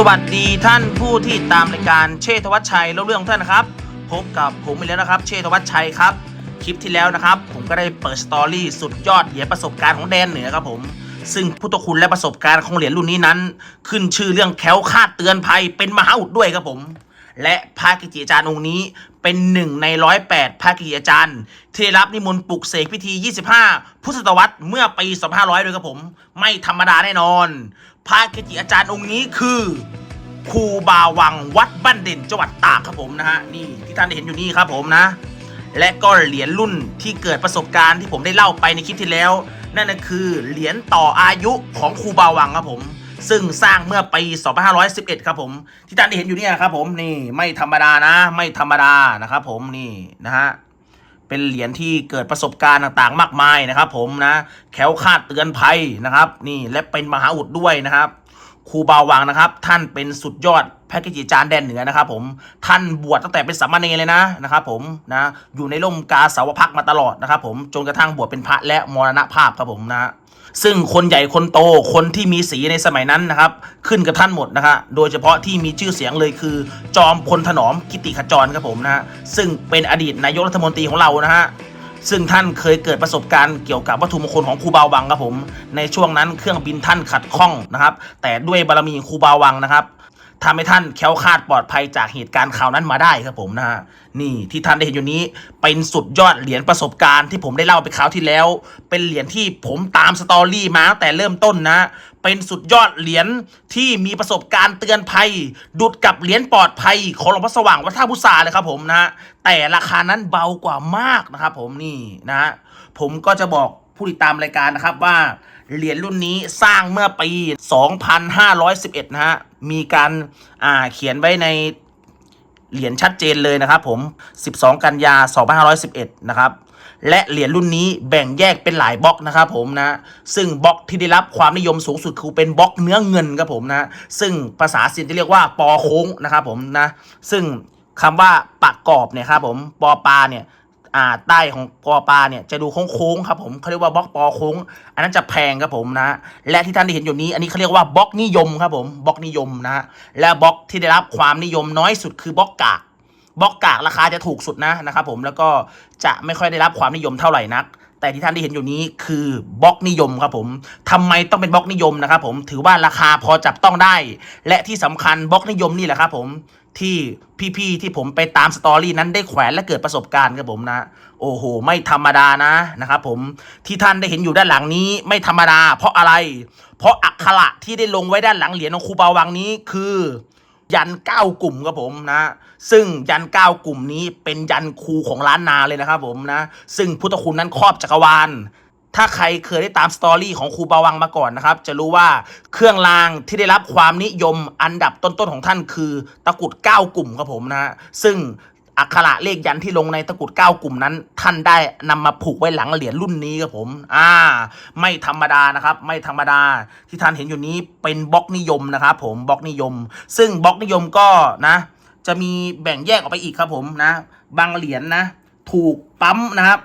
สวัสดีท่านผู้ที่ตามรายการเชษฐวัชชัยเล่าเรื่องท่านนะครับ พบกับผมอีกแล้วนะครับ เชษฐวัชชัยครับ คลิปที่แล้วนะครับ ผมก็ได้เปิดสตอรี่สุดยอดเหรียญประสบการณ์ของแดนเหนือครับผม ซึ่งพุทธคุณและประสบการณ์ของเหรียญรุ่นนี้นั้น ขึ้นชื่อเรื่องแคล้วคาดเตือนภัยเป็นมหาอุดด้วยครับผม และพระกิจิอาจารย์องค์นี้เป็นหนึ่งในร้อยแปดพระกิจิอาจารย์ ที่ได้รับนิมนต์ปลุกเสกพิธี 25 พุทธศตวรรษเมื่อปี 2500 ด้วยครับผม ไม่ธรรมดาแน่นอน พระกิจิอาจารย์องค์นี้คือครูบาวังวัดบ้านเด่นจังหวัดตากครับผมนะฮะนี่ที่ท่านได้เห็นอยู่นี่ครับผมนะ และก็เหรียญรุ่นที่เกิดประสบการณ์ที่ผมได้เล่าไปในคลิปที่แล้ว นั่นก็คือเหรียญต่ออายุของครูบาวังครับผม ซึ่งสร้างเมื่อปี 2511 ครับผม ที่ท่านได้เห็นอยู่เนี่ยครับผมนี่ไม่ธรรมดานะ ไม่ธรรมดานะครับผมนี่นะฮะ เป็นเหรียญที่เกิดประสบการณ์ต่างๆ มากมายนะครับ ผมนะแคล้วคาดเตือนภัยนะครับ นี่และเป็นมหาอุดด้วยนะครับครูบาวังนะครับ ท่านเป็นสุดยอด แพทย์กิจจารย์แดนเหนือนะครับผมท่านบวชตั้งแต่เป็นสามเณรเลยนะนะครับผมนะอยู่ในร่มกาสาวพักมาตลอดนะครับผมจนกระทั่งบวชเป็นพระและมรณภาพครับผมนะซึ่งคนใหญ่คนโตคนที่มีสีในสมัยนั้นนะครับ ขึ้นกับท่านหมดนะครับโดยเฉพาะที่มีชื่อเสียงเลยคือ จอมพลถนอมกิติขจรครับผมนะฮะซึ่งเป็นอดีตนายกรัฐมนตรีของเรานะฮะซึ่งท่านเคยเกิดประสบการณ์เกี่ยวกับวัตถุมงคลของครูบาวังครับผม ในช่วงนั้นเครื่องบินท่านขัดข้องนะครับ แต่ด้วยบารมีครูบาวังนะครับ ทำให้ท่านแคล้วคลาดปลอดภัยจากเหตุการณ์ข่าวนั้นมาได้ครับผมนะฮะนี่ที่ท่านได้เห็นอยู่นี้เป็นสุดยอดเหรียญประสบการณ์ที่ผมได้เล่าไปคราวที่แล้ว เป็นเหรียญที่ผมตามสตอรี่มาตั้งแต่เริ่มต้นนะ เป็นสุดยอดเหรียญที่มีประสบการณ์เตือนภัย ดุดกับเหรียญปลอดภัย ของหลวงพ่อสว่างวัดท่าพุทราเลยครับผมนะแต่ราคานั้นเบากว่ามากนะครับผมนี่นะ ผมก็จะบอกผู้ติดตามรายการนะครับว่า เหรียญรุ่นนี้สร้างเมื่อปี 2511 นะฮะ มีการอ่าเขียนไว้ในเหรียญชัดเจนเลยนะครับผม 12 กันยา 2511 นะครับ และเหรียญรุ่นนี้แบ่งแยกเป็นหลายบล็อกนะครับผมนะ ซึ่งบล็อกที่ได้รับความนิยมสูงสุดคือเป็นบล็อกเนื้อเงินครับผมนะ ซึ่งภาษาสินจะเรียกว่าปอโค้งนะครับผมนะ ซึ่งคำว่าปากกรอบเนี่ยครับผมปอปลาเนี่ย อ่าใต้ของปอปลาเนี่ยจะดูโค้งๆครับผมเขาเรียกว่าบล็อกปอโค้ง อันนั้นจะแพงครับผมนะและที่ท่านได้เห็นอยู่นี้ อันนี้เขาเรียกว่าบล็อกนิยมครับผมบล็อกนิยมนะและบล็อกที่ได้รับความนิยมน้อยสุดคือบล็อกกากบล็อกกากราคาจะถูกสุดนะนะครับผมแล้วก็จะไม่ค่อยได้รับความนิยมเท่าไหร่นัก แต่ที่ท่านได้เห็นอยู่นี้คือบล็อกนิยมครับผมทำไมต้องเป็นบล็อกนิยมนะครับผมถือว่าราคาพอจับต้องได้ และที่สำคัญบล็อกนิยมนี่แหละครับผม ที่พี่ๆที่ผมไปตามสตอรี่นั้นได้แขวนและเกิดประสบการณ์ครับผมนะ โอ้โห ไม่ธรรมดานะนะครับผมที่ท่านได้เห็นอยู่ด้านหลังนี้ไม่ธรรมดา เพราะอะไร เพราะอักขระที่ได้ลงไว้ด้านหลังเหรียญของครูบาวังนี้คือ ยันเก้ากลุ่มครับผมนะ ซึ่งยันเก้ากลุ่มนี้เป็นยันครูของล้านนาเลยนะครับผมนะ ซึ่งพุทธคุณนั้นครอบจักรวาล ถ้าใครเคยได้ตามสตอรี่ของครูบาวังมาก่อนนะครับ จะรู้ว่าเครื่องรางที่ได้รับความนิยมอันดับต้นๆของท่านคือ ตะกุดเก้ากลุ่มครับผมนะซึ่งอักขระเลขยันที่ลงในตะกุดเก้ากลุ่มนั้น ท่านได้นำมาผูกไว้หลังเหรียญรุ่นนี้ครับผม อ่า ไม่ธรรมดานะครับ ไม่ธรรมดาที่ท่านเห็นอยู่นี้เป็นบล็อกนิยมนะครับผมบล็อกนิยม ซึ่งบล็อกนิยมก็นะ จะมีแบ่งแยกออกไปอีกครับผมนะ บางเหรียญนะ ถูกปั๊มนะครับ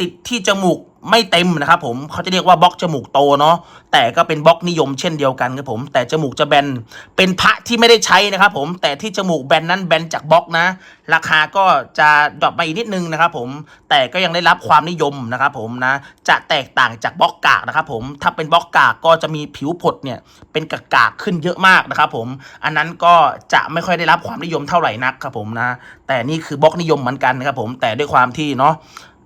ติดที่จมูก ไม่เต็มนะครับผมเขาจะเรียกว่าบล็อกจมูกโตเนาะแต่ก็เป็นบล็อกนิยมเช่นเดียวกันครับผม แต่จมูกจะแบนเป็นพระที่ไม่ได้ใช้นะครับผมแต่ที่จมูกแบนนั้นแบนจากบล็อกนะ ราคาก็จะดรอปไปอีกนิดนึงนะครับผมแต่ก็ยังได้รับความนิยมนะครับผมนะจะแตกต่างจากบล็อกกากนะครับผมถ้าเป็นบล็อกกากก็จะมีผิวผดเนี่ยเป็นกากๆขึ้นเยอะมากนะครับผมอันนั้นก็จะไม่ค่อยได้รับความนิยมเท่าไหร่นักครับผมนะแต่นี่คือบล็อกนิยมเหมือนกันนะครับผมแต่ด้วยความที่เนาะ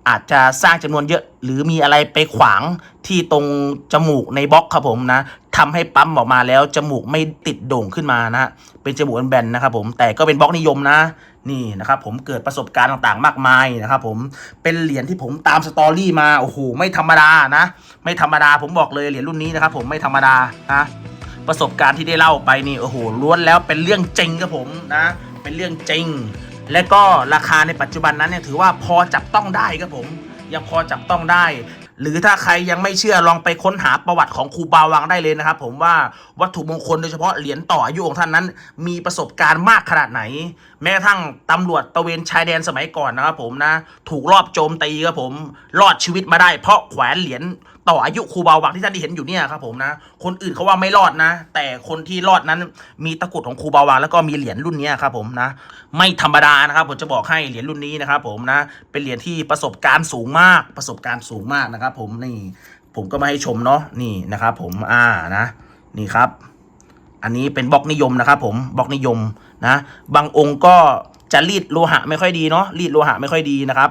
อาจจะสร้างจำนวนเยอะ หรือมีอะไรไปขวางที่ตรงจมูกในบล็อกครับผมนะทำให้ปั๊มออกมาแล้วจมูกไม่ติดโด่งขึ้นมานะเป็นจมูกแบนๆนะครับผมแต่ก็เป็นบล็อกนิยมนะนี่นะครับผมเกิดประสบการณ์ต่างๆ มากมายนะครับผมเป็นเหรียญที่ผมตามสตอรี่มาโอ้โหไม่ธรรมดานะ ไม่ธรรมดาผมบอกเลยเหรียญรุ่นนี้นะครับผมไม่ธรรมดานะประสบการณ์ที่ได้เล่าไปนี่โอ้โหล้วนแล้วเป็นเรื่องจริงครับผมนะ เป็นเรื่องจริง และก็ราคาในปัจจุบันนั้นเนี่ยถือว่าพอจับต้องได้ครับผม ยังพอจับต้องได้ หรือถ้าใครยังไม่เชื่อลองไปค้นหาประวัติของครูบาวังได้เลยนะครับ ผมว่าวัตถุมงคลโดยเฉพาะเหรียญต่ออายุของท่านนั้น มีประสบการณ์มากขนาดไหน แม้กระทั่งตำรวจตะเวนชายแดนสมัยก่อนนะครับผมนะ ถูกรอบโจมตีครับผม รอดชีวิตมาได้เพราะแขวนเหรียญ ต่ออายุครูบาวังที่ท่านที่เห็นอยู่เนี่ยครับผมนะ คนอื่นเขาว่าไม่รอดนะ แต่คนที่รอดนั้นมีตะกรุดของครูบาวังแล้วก็มีเหรียญรุ่นนี้ครับผมนะ ไม่ธรรมดานะครับผมจะบอกให้เหรียญรุ่นนี้นะครับผมนะ เป็นเหรียญที่ประสบการณ์สูงมากประสบการณ์สูงมากนะครับ ผมนี่ ผมก็มาให้ชมเนาะนี่นะครับ ผมอ่านะ นี่ครับ อันนี้เป็นบล็อกนิยมนะครับผมบล็อกนิยมนะ บางองค์ก็จะรีดโลหะไม่ค่อยดีเนาะรีดโลหะไม่ค่อยดีนะครับ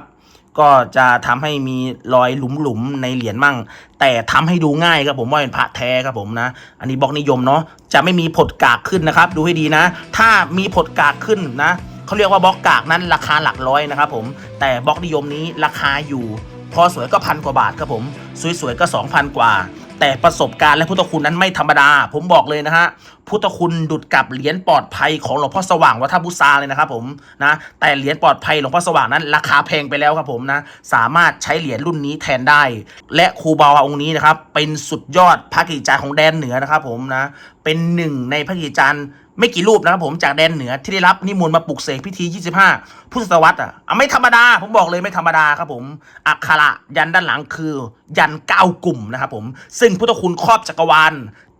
ก็จะทำให้มีรอยหลุมๆในเหรียญมั่ง แต่ทำให้ดูง่ายครับผมว่าเป็นพระแท้ครับผมนะ อันนี้บล็อกนิยมเนาะจะไม่มีผดกากขึ้นนะครับ ดูให้ดีนะ ถ้ามีผดกากขึ้นนะเขาเรียกว่าบล็อกกากนั้นราคาหลักร้อยนะครับผมแต่บล็อกนิยมนี้ราคาอยู่ พอสวยก็พันกว่าบาทครับผมสวยๆก็ 2,000 กว่า แต่ประสบการณ์และพุทธคุณนั้นไม่ธรรมดา ผมบอกเลยนะฮะ พุทธคุณดุดกับเหรียญปลอดภัยของหลวงพ่อสว่างวัดท่าพุทราเลยนะครับผมนะแต่เหรียญปลอดภัยหลวงพ่อสว่างนั้น ราคาแพงไปแล้วครับผมนะสามารถใช้เหรียญรุ่นนี้แทนได้ และครูบาวาองค์นี้นะครับเป็นสุดยอดพระกิจจารย์ของแดนเหนือนะครับผมนะเป็นหนึ่งในพระกิจจารย์ไม่กี่รูปนะครับผมจากแดนเหนือที่ได้รับนิมนต์มาปลุกเสกพิธี 25 พุทธศตวรรษอะอะไม่ธรรมดา ผมบอกเลยไม่ธรรมดาครับผมอักขระยันด้านหลังคือ ยันเก้ากลุ่มนะครับผมซึ่งพุทธคุณครอบจักรวาล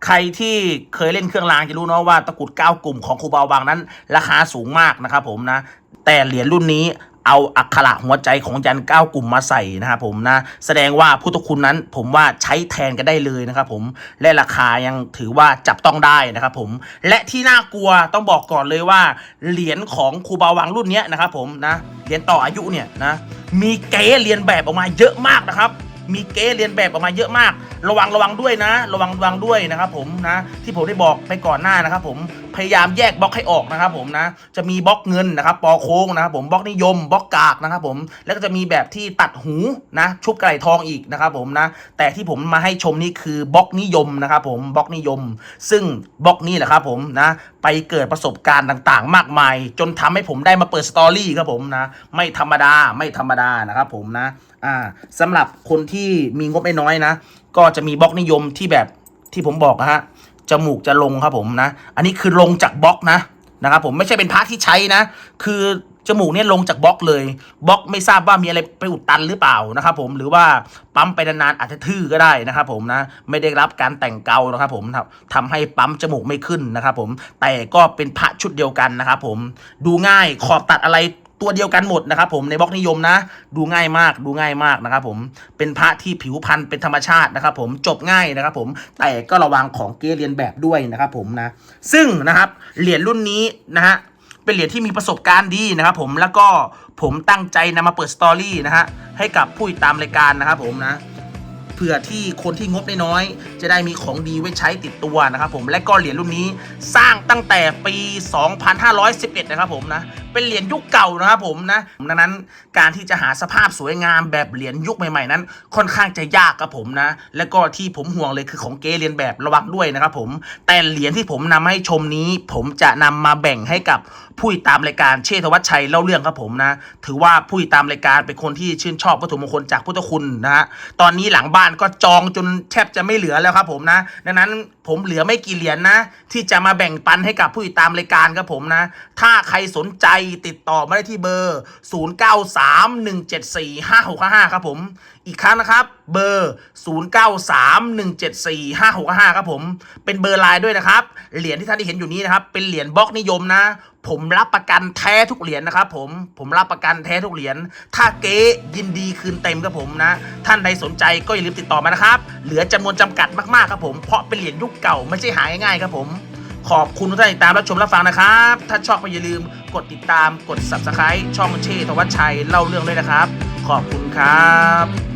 ใครที่เคยเล่นเครื่องรางจะรู้เนาะว่าตะกุดเก้ากลุ่มของครูบาวังนั้น ราคาสูงมากนะครับผมนะ แต่เหรียญรุ่นนี้เอาอักขระหัวใจของยันเก้ากลุ่มมาใส่นะครับผมนะ แสดงว่าพุทธคุณนั้นผมว่าใช้แทนกันได้เลยนะครับผมและราคายังถือว่าจับต้องได้นะครับผมและที่น่ากลัวต้องบอกก่อนเลยว่า เหรียญของครูบาวังรุ่นนี้นะครับผมนะเหรียญต่ออายุเนี่ยนะมีเก๋เรียนแบบออกมาเยอะมากนะครับ มีเก๊เรียนแบบออกมาเยอะมาก ระวังระวังด้วยนะ ระวังระวังด้วยนะครับผมนะที่ผมได้บอกไปก่อนหน้านะครับผมพยายามแยกบล็อกให้ออกนะครับผมนะจะมีบล็อกเงินนะครับปอโค้งนะครับผมบล็อกนิยมบล็อกกากนะครับผมแล้วก็จะมีแบบที่ตัดหูนะชุบไก่ทองอีกนะครับผมนะแต่ที่ผมมาให้ชมนี่คือบล็อกนิยมนะครับผมบล็อกนิยม ซึ่งบล็อกนี้แหละครับผมนะไปเกิดประสบการณ์ต่างๆ มากมาย จนทำให้ผมได้มาเปิดสตอรี่ครับผมนะไม่ธรรมดาไม่ธรรมดานะครับผมนะอ่าสำหรับคนที่มีงบไม่น้อยนะ ก็จะมีบล็อกนิยมที่แบบที่ผมบอกนะฮะ จมูกจะลงครับผมนะ อันนี้คือลงจากบล็อกนะนะครับผมไม่ใช่เป็นพาร์ทที่ใช้นะ คือจมูกเนี่ยลงจากบล็อกเลยบล็อกไม่ทราบว่ามีอะไรไปอุดตันหรือเปล่านะครับผมหรือว่าปั๊มไปนานๆอาจจะทื่อก็ได้นะครับผมนะไม่ได้รับการแต่งเกานะครับผมทำให้ปั๊มจมูกไม่ขึ้นนะครับผมแต่ก็เป็นพระชุดเดียวกันนะครับผมดูง่ายขอบตัดอะไร ตัวเดียวกันหมดนะครับผมในบล็อกนิยมนะ ดูง่ายมากดูง่ายมากนะครับผมเป็นพระที่ผิวพรรณเป็นธรรมชาตินะครับผมจบง่ายนะครับผมแต่ก็ระวังของเกเรียนแบบด้วยนะครับผมนะ ซึ่งนะครับเหรียญรุ่นนี้นะฮะเป็นเหรียญที่มีประสบการณ์ดีนะครับผมแล้วก็ผมตั้งใจนำมาเปิดสตอรี่นะฮะให้กับผู้ติดตามรายการนะครับผมนะเผื่อที่คนที่งบน้อยจะได้มีของดีไว้ใช้ติดตัวนะครับผมและก็เหรียญรุ่นนี้สร้างตั้งแต่ปี 2511 นะครับผมนะเป็นเหรียญยุคเก่านะครับผมนะดังนั้นการที่จะหาสภาพสวยงามแบบเหรียญยุคใหม่ๆนั้น ค่อนข้างจะยากครับผมนะ และก็ที่ผมห่วงเลยคือของเกเรียนแบบระวังด้วยนะครับผมแต่เหรียญที่ผมนำมาให้ชมนี้ ผมจะนำมาแบ่งให้กับผู้ติดตามรายการเชษฐวัชชัยเล่าเรื่องครับผมนะ ถือว่าผู้ติดตามรายการเป็นคนที่ชื่นชอบวัตถุมงคลจากพุทธคุณนะฮะตอนนี้หลังบ้านก็จองจนแทบจะไม่เหลือแล้วครับผมนะดังนั้นผมเหลือไม่กี่เหรียญนะ ที่จะมาแบ่งปันให้กับผู้ติดตามรายการครับผมนะ ถ้าใครสนใจติดต่อมาได้ที่เบอร์ 0931745655 ครับผม อีกครั้งนะครับ เบอร์ 0931745655 ครับผม เป็นเบอร์ไลน์ด้วยนะครับ เหรียญที่ท่านได้เห็นอยู่นี้นะครับ เป็นเหรียญบล็อกนิยมนะ ผมรับประกันแท้ทุกเหรียญนะครับผม ผมรับประกันแท้ทุกเหรียญ ถ้าเก๊ยินดีคืนเต็มครับผมนะ ท่านใดสนใจก็อย่าลืมติดต่อมานะครับ เหลือจำนวนจำกัดมากๆครับผม เพราะเป็นเหรียญยุคเก่าไม่ใช่หาง่ายๆครับผมขอบคุณทุกท่านติดตามรับชมรับฟังนะครับ ถ้าชอบก็อย่าลืม กดติดตามกด subscribe ช่องเชษฐวัชชัยเล่าเรื่องด้วยนะครับ ขอบคุณครับ